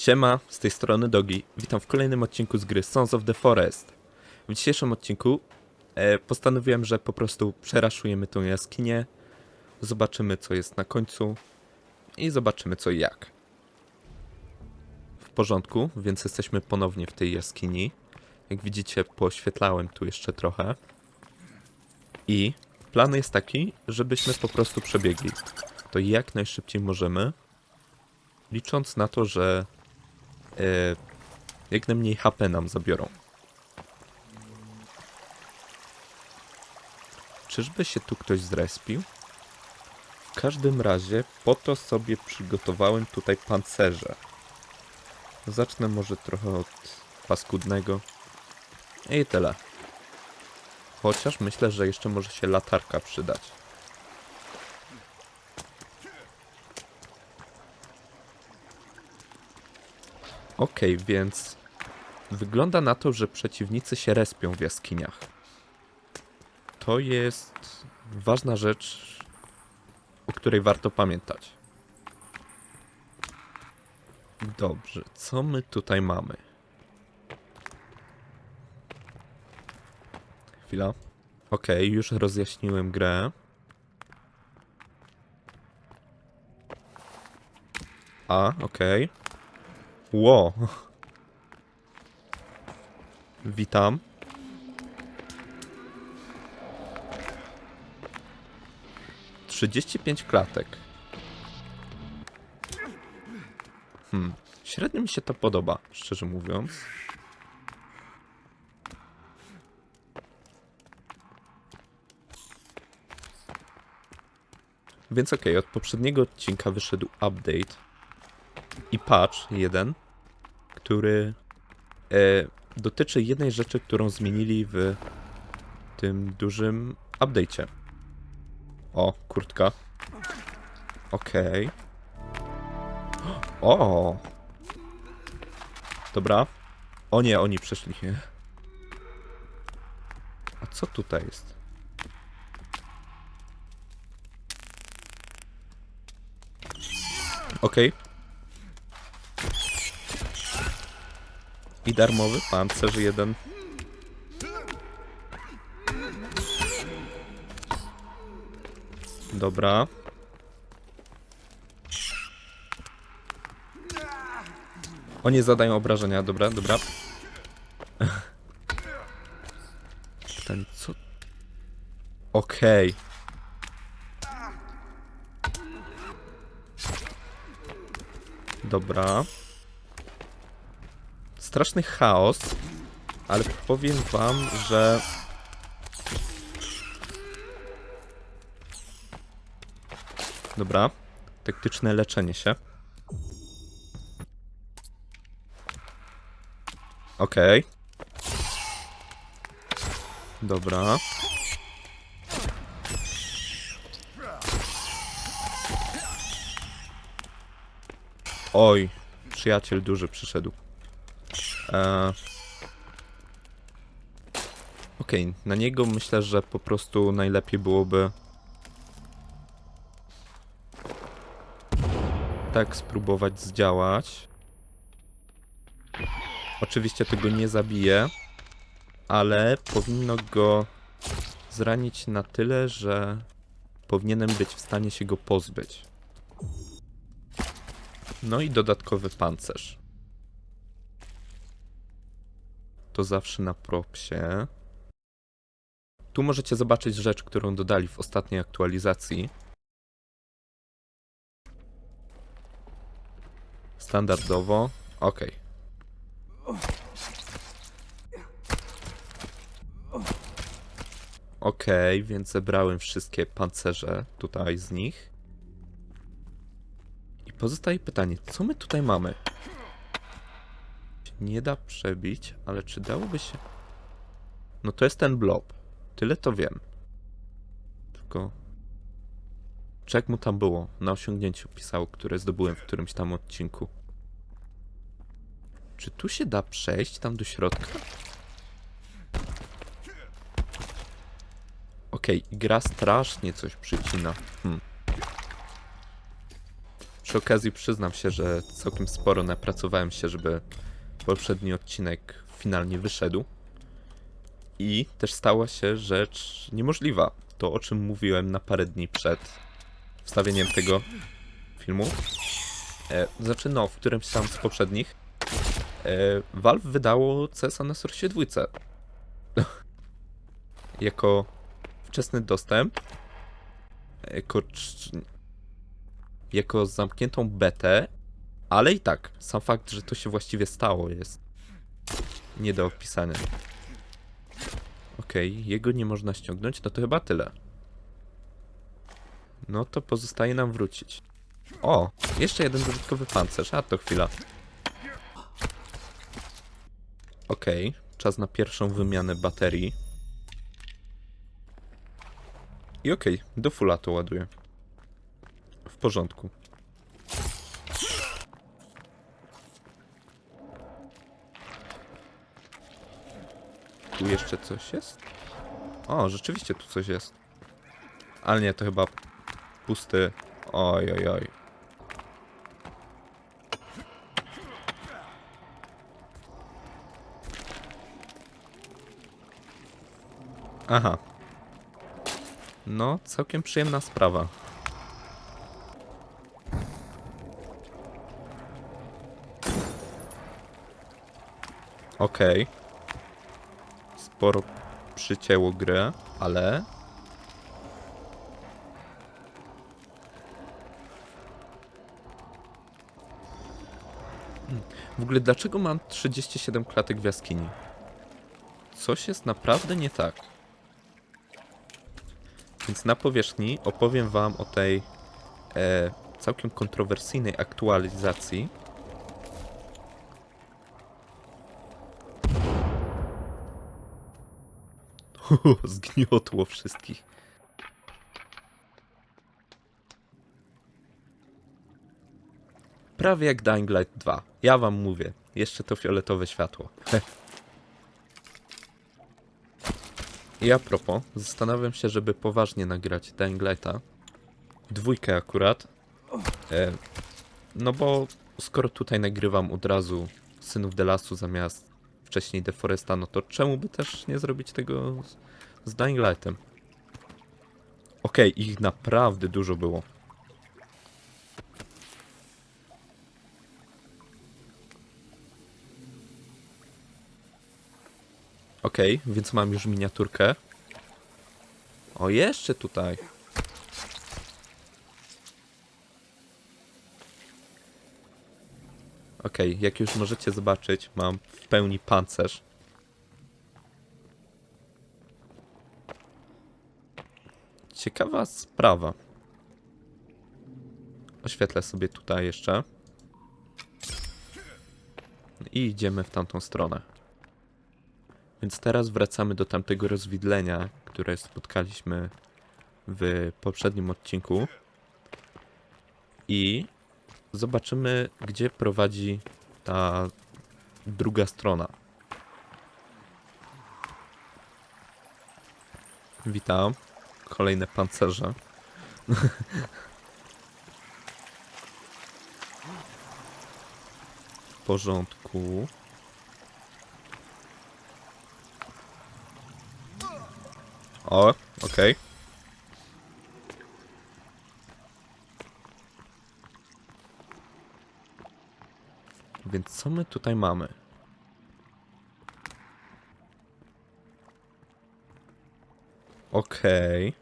Siema, z tej strony Dogi. Witam w kolejnym odcinku z gry Sons of the Forest. W dzisiejszym odcinku e, postanowiłem, że po prostu przeraszujemy tą jaskinię, zobaczymy co jest na końcu i zobaczymy co i jak. W porządku, więc jesteśmy ponownie w tej jaskini. Jak widzicie, poświetlałem tu jeszcze trochę. I plan jest taki, żebyśmy po prostu przebiegli. To jak najszybciej możemy, licząc na to, że jak najmniej HP nam zabiorą. Czyżby się tu ktoś zrespił? W każdym razie po to sobie przygotowałem tutaj pancerze. Zacznę może trochę od paskudnego. I tyle. Chociaż myślę, że jeszcze może się latarka przydać. Okej, więc wygląda na to, że przeciwnicy się respią w jaskiniach. To jest ważna rzecz, o której warto pamiętać. Dobrze, co my tutaj mamy? Chwila. Okej, już rozjaśniłem grę. A, okej. Ło. Witam. Trzydzieści pięć klatek. Hmm. Średnio mi się to podoba, szczerze mówiąc. Więc okej, od poprzedniego odcinka wyszedł update i patch jeden, który e, dotyczy jednej rzeczy, którą zmienili w tym dużym update'cie. O, kurtka. Okej. O! Dobra. O nie, oni przeszli. A co tutaj jest? Okej. I darmowy pancerz jeden. Dobra. Oni zadają obrażenia, dobra, dobra. Pytanie, co? Okej. Dobra. Straszny chaos, ale powiem wam, że... Dobra. Taktyczne leczenie się. Okej. Dobra. Oj, przyjaciel duży przyszedł. E... Okej, na niego myślę, że po prostu najlepiej byłoby tak spróbować zdziałać. Oczywiście tego nie zabije, ale powinno go zranić na tyle, że powinienem być w stanie się go pozbyć. No i dodatkowy pancerz. To zawsze na propsie. Tu możecie zobaczyć rzecz, którą dodali w ostatniej aktualizacji. Standardowo. Ok. Ok, więc zebrałem wszystkie pancerze tutaj z nich. I pozostaje pytanie, co my tutaj mamy? Nie da przebić, ale czy dałoby się... No to jest ten blob. Tyle to wiem. Tylko... Czy jak mu tam było? Na osiągnięciu pisało, które zdobyłem w którymś tam odcinku. Czy tu się da przejść tam do środka? Okej, gra strasznie coś przycina. Hmm. Przy okazji przyznam się, że całkiem sporo napracowałem się, żeby poprzedni odcinek finalnie wyszedł. I też stała się rzecz niemożliwa. To, o czym mówiłem na parę dni przed wstawieniem tego filmu. E, znaczy, no, w którymś tam z poprzednich. E, Valve wydało CSa na Source 2. jako wczesny dostęp. Jako, cz- jako zamkniętą betę. Ale i tak, sam fakt, że to się właściwie stało, jest nie do opisania. Okej, jego nie można ściągnąć, no to chyba tyle. No to pozostaje nam wrócić. O, jeszcze jeden dodatkowy pancerz, a to chwila. Okej, czas na pierwszą wymianę baterii. I okej, do fulla to ładuję. W porządku. Tu jeszcze coś jest? O, rzeczywiście tu coś jest. Ale nie, to chyba pusty. Oj, oj, oj. Aha. No, całkiem przyjemna sprawa. Okej. Sporo przycięło grę, ale... Hmm, W ogóle dlaczego mam 37 klatek w jaskini? Coś jest naprawdę nie tak. Więc na powierzchni opowiem wam o tej e, całkiem kontrowersyjnej aktualizacji. Zgniotło wszystkich. Prawie jak Dying Light 2. Ja wam mówię. Jeszcze to fioletowe światło. I a propos, zastanawiam się, żeby poważnie nagrać Dying Lighta. Dwójkę akurat. E, no bo skoro tutaj nagrywam od razu Synów The Lasu zamiast wcześniej The Foresta, no to czemu by też nie zrobić tego z, Dying Lightem? Okej, ich naprawdę dużo było. Okej, więc mam już miniaturkę. O, jeszcze tutaj. Okej, jak już możecie zobaczyć, mam w pełni pancerz. Ciekawa sprawa. Oświetlę sobie tutaj jeszcze. I idziemy w tamtą stronę. Więc teraz wracamy do tamtego rozwidlenia, które spotkaliśmy w poprzednim odcinku. I zobaczymy, gdzie prowadzi ta druga strona. Witam. Kolejne pancerze. W porządku. O, okej. Więc co my tutaj mamy? Okej.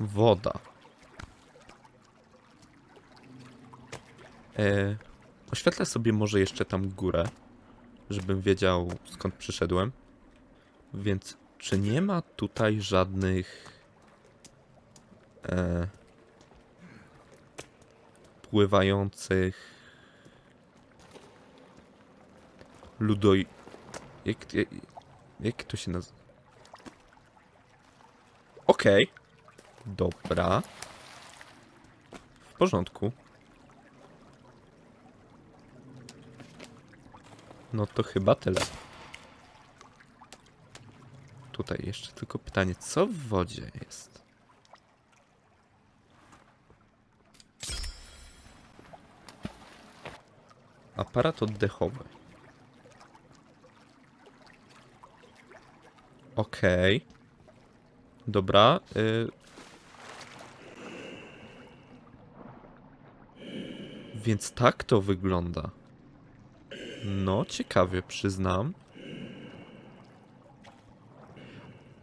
Woda. E, oświetlę sobie może jeszcze tam górę, żebym wiedział skąd przyszedłem. Więc czy nie ma tutaj żadnych e, pływających ludoj... Jak, jak, jak to się nazywa? Okej. Dobra. W porządku. No to chyba tyle. tutaj jeszcze tylko pytanie, co w wodzie jest? Aparat oddechowy. Okej. Dobra. Y... Więc tak to wygląda. No, ciekawie, przyznam.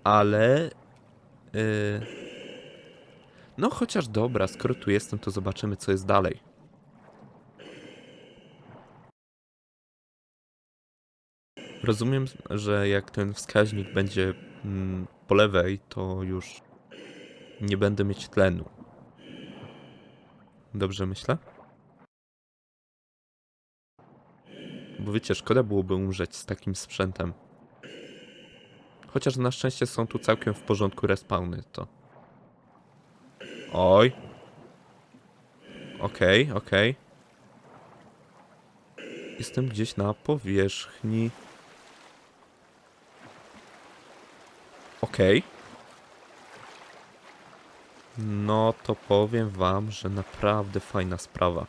Ale. y, No, chociaż dobra, skoro tu jestem, to zobaczymy, co jest dalej. Rozumiem, że jak ten wskaźnik będzie mm, po lewej, to już nie będę mieć tlenu. Dobrze myślę? Bo wiecie, szkoda byłoby umrzeć z takim sprzętem. Chociaż na szczęście są tu całkiem w porządku respawny, to... Oj. Okej, okej. Jestem gdzieś na powierzchni. Okej. No to powiem wam, że naprawdę fajna sprawa.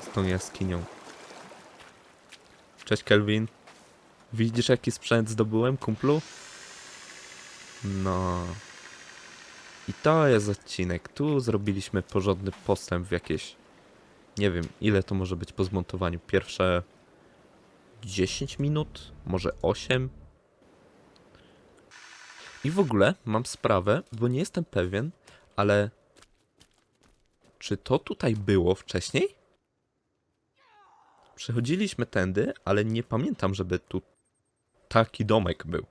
Z tą jaskinią. Cześć Kelvin. Widzisz jaki sprzęt zdobyłem, kumplu? No. I to jest odcinek. Tu zrobiliśmy porządny postęp w jakieś... Nie wiem, ile to może być po zmontowaniu. Pierwsze 10 minut? Może 8? I w ogóle mam sprawę, bo nie jestem pewien, ale czy to tutaj było wcześniej? Przechodziliśmy tędy, ale nie pamiętam, żeby tu taki domek był.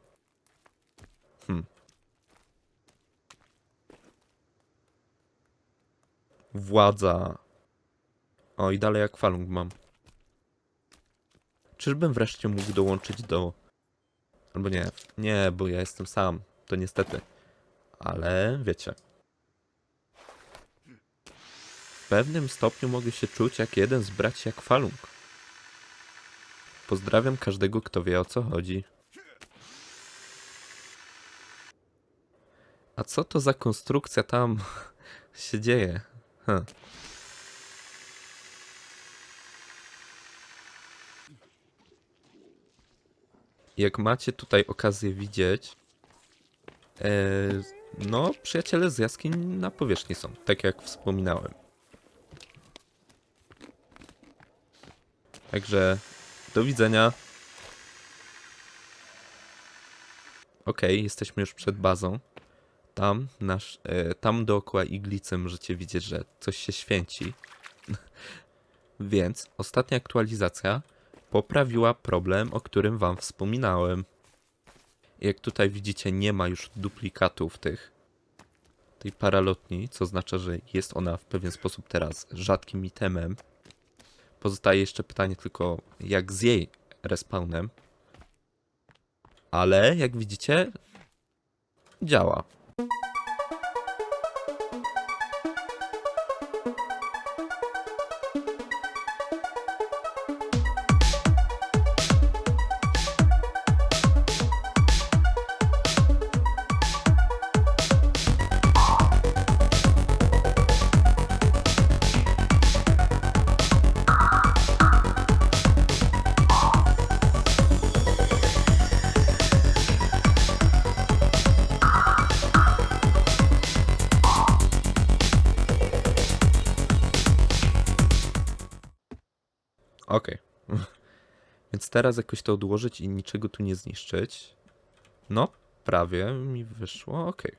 Hmm. Władza. O, i dalej akwalung mam. Czyżbym wreszcie mógł dołączyć do... Albo nie, nie, bo ja jestem sam. To niestety. Ale wiecie. W pewnym stopniu mogę się czuć jak jeden z braci Akwalung. Pozdrawiam każdego, kto wie o co chodzi. A co to za konstrukcja tam się dzieje? Hm. Jak macie tutaj okazję widzieć, no, przyjaciele z jaskiń na powierzchni są, tak jak wspominałem. Także do widzenia. Okej, jesteśmy już przed bazą. Tam, nasz, e, tam dookoła iglicy możecie widzieć, że coś się święci. Więc ostatnia aktualizacja poprawiła problem, o którym wam wspominałem. Jak tutaj widzicie, nie ma już duplikatów tych tej paralotni, co oznacza, że jest ona w pewien sposób teraz rzadkim itemem. Pozostaje jeszcze pytanie tylko, jak z jej respawnem. Ale jak widzicie, działa. Okej. Więc teraz jakoś to odłożyć i niczego tu nie zniszczyć. No, prawie mi wyszło, okej.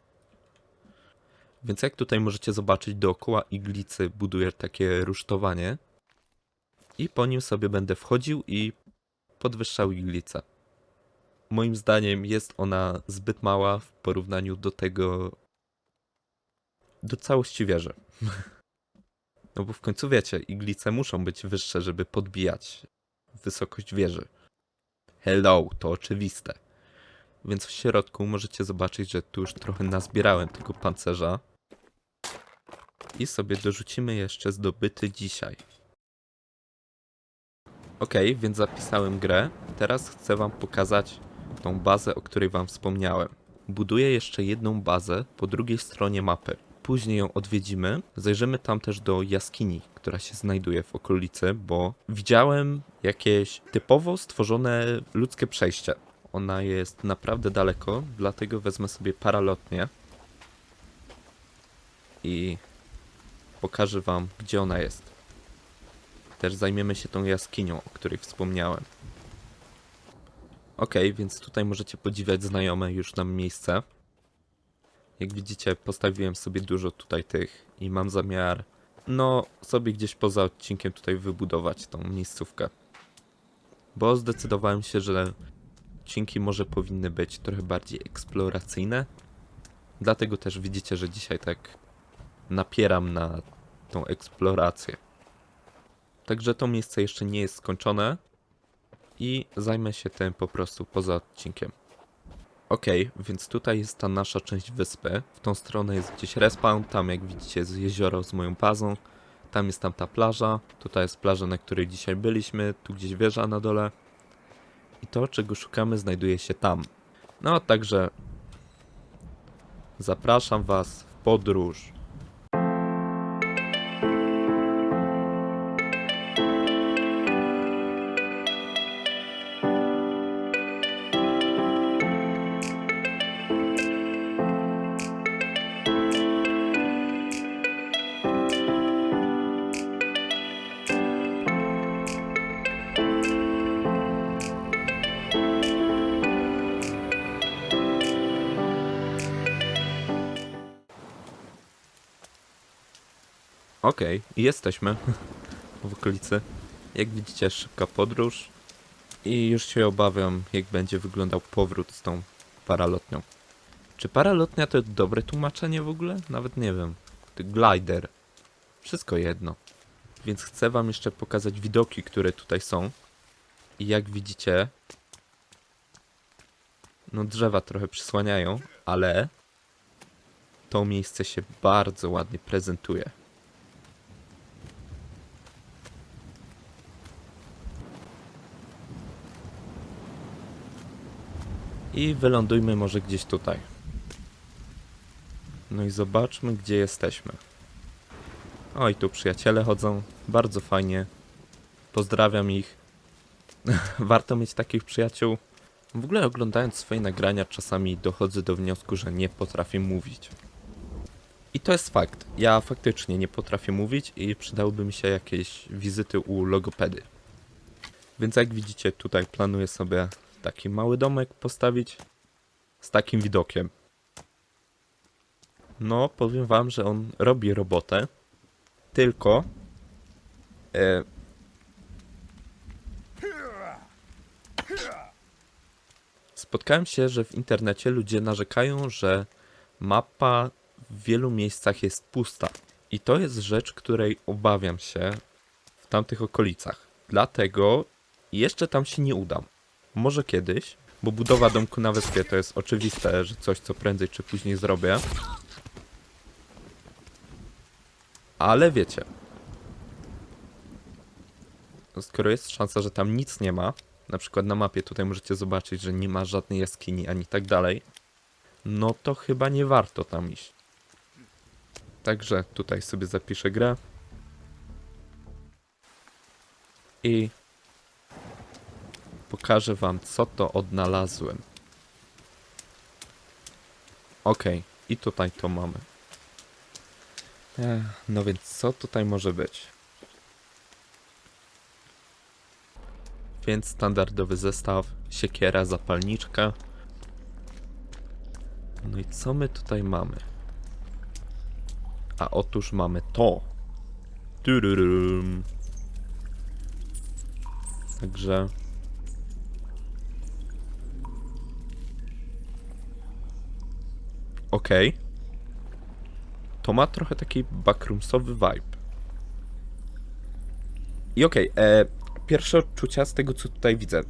Więc jak tutaj możecie zobaczyć, dookoła iglicy buduję takie rusztowanie. I po nim sobie będę wchodził i podwyższał iglicę. Moim zdaniem jest ona zbyt mała w porównaniu do tego... do całości wieży. No bo w końcu wiecie, iglice muszą być wyższe, żeby podbijać wysokość wieży. Hello, to oczywiste. Więc w środku możecie zobaczyć, że tu już trochę nazbierałem tego pancerza. I sobie dorzucimy jeszcze zdobyty dzisiaj. Ok, więc zapisałem grę. Teraz chcę wam pokazać tą bazę, o której wam wspomniałem. Buduję jeszcze jedną bazę po drugiej stronie mapy. Później ją odwiedzimy. Zajrzymy tam też do jaskini, która się znajduje w okolicy, bo widziałem jakieś typowo stworzone ludzkie przejście. Ona jest naprawdę daleko, dlatego wezmę sobie paralotnię i pokażę wam, gdzie ona jest. Też zajmiemy się tą jaskinią, o której wspomniałem. Ok, więc tutaj możecie podziwiać znajome już nam miejsce. Jak widzicie, postawiłem sobie dużo tutaj tych i mam zamiar, no, sobie gdzieś poza odcinkiem tutaj wybudować tą miejscówkę. Bo zdecydowałem się, że odcinki może powinny być trochę bardziej eksploracyjne. Dlatego też widzicie, że dzisiaj tak napieram na tą eksplorację. Także to miejsce jeszcze nie jest skończone i zajmę się tym po prostu poza odcinkiem. Ok, więc tutaj jest ta nasza część wyspy. W tą stronę jest gdzieś respawn, tam jak widzicie jest jezioro z moją bazą. Tam jest tam ta plaża, tutaj jest plaża, na której dzisiaj byliśmy, tu gdzieś wieża na dole. I to, czego szukamy, znajduje się tam. No, także zapraszam Was w podróż. Okej, i jesteśmy w okolicy. Jak widzicie, szybka podróż. I już się obawiam, jak będzie wyglądał powrót z tą paralotnią. Czy paralotnia to dobre tłumaczenie w ogóle? Nawet nie wiem. To glider. Wszystko jedno. Więc chcę wam jeszcze pokazać widoki, które tutaj są. I jak widzicie, no drzewa trochę przysłaniają, ale to miejsce się bardzo ładnie prezentuje. I wylądujmy może gdzieś tutaj. No i zobaczmy, gdzie jesteśmy. Oj, tu przyjaciele chodzą. Bardzo fajnie. Pozdrawiam ich. Warto mieć takich przyjaciół. W ogóle oglądając swoje nagrania, czasami dochodzę do wniosku, że nie potrafię mówić. I to jest fakt. Ja faktycznie nie potrafię mówić i przydałyby mi się jakieś wizyty u logopedy. Więc jak widzicie, tutaj planuję sobie taki mały domek postawić z takim widokiem. No, powiem wam, że on robi robotę, tylko e, spotkałem się, że w internecie ludzie narzekają, że mapa w wielu miejscach jest pusta. I to jest rzecz, której obawiam się w tamtych okolicach. Dlatego jeszcze tam się nie udam. Może kiedyś, bo budowa domku na wyspie to jest oczywiste, że coś, co prędzej czy później zrobię. Ale wiecie, skoro jest szansa, że tam nic nie ma, na przykład na mapie tutaj możecie zobaczyć, że nie ma żadnej jaskini ani tak dalej, no to chyba nie warto tam iść. Także tutaj sobie zapiszę grę. I pokażę wam, co to odnalazłem. Okej, i tutaj to mamy. Ech, no więc co tutaj może być? Więc standardowy zestaw, siekiera, zapalniczka. No i co my tutaj mamy? A otóż mamy to. Tururum. Także Okej. To ma trochę taki backroomsowy vibe. I okej, e, pierwsze odczucia z tego, co tutaj widzę. E,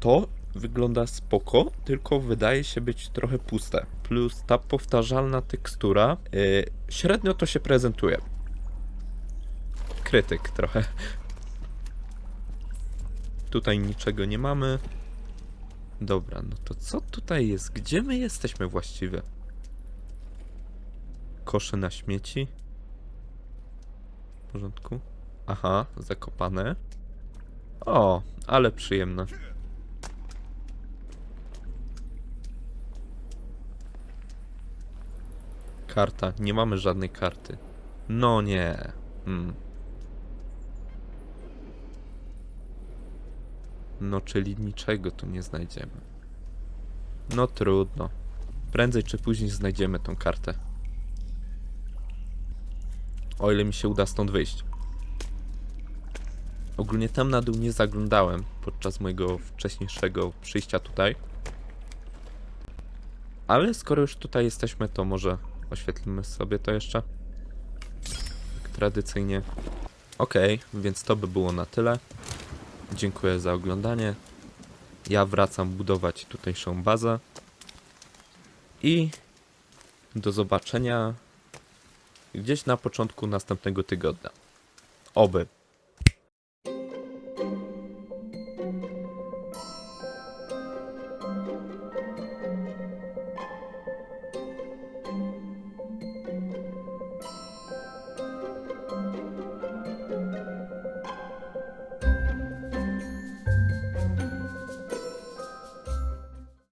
to wygląda spoko, tylko wydaje się być trochę puste. Plus ta powtarzalna tekstura, e, średnio to się prezentuje. Krytyk trochę. Tutaj niczego nie mamy. Dobra, no to co tutaj jest? Gdzie my jesteśmy właściwie? Kosze na śmieci? W porządku. Aha, zakopane. O, ale przyjemne. Karta. Nie mamy żadnej karty. No nie. Hmm. No, czyli niczego tu nie znajdziemy. No trudno. Prędzej czy później znajdziemy tą kartę. O ile mi się uda stąd wyjść. Ogólnie tam na dół nie zaglądałem podczas mojego wcześniejszego przyjścia tutaj. Ale skoro już tutaj jesteśmy, to może oświetlimy sobie to jeszcze. Tak tradycyjnie. Okej, więc to by było na tyle. Dziękuję za oglądanie. Ja wracam budować tutejszą bazę. I do zobaczenia gdzieś na początku następnego tygodnia. Oby.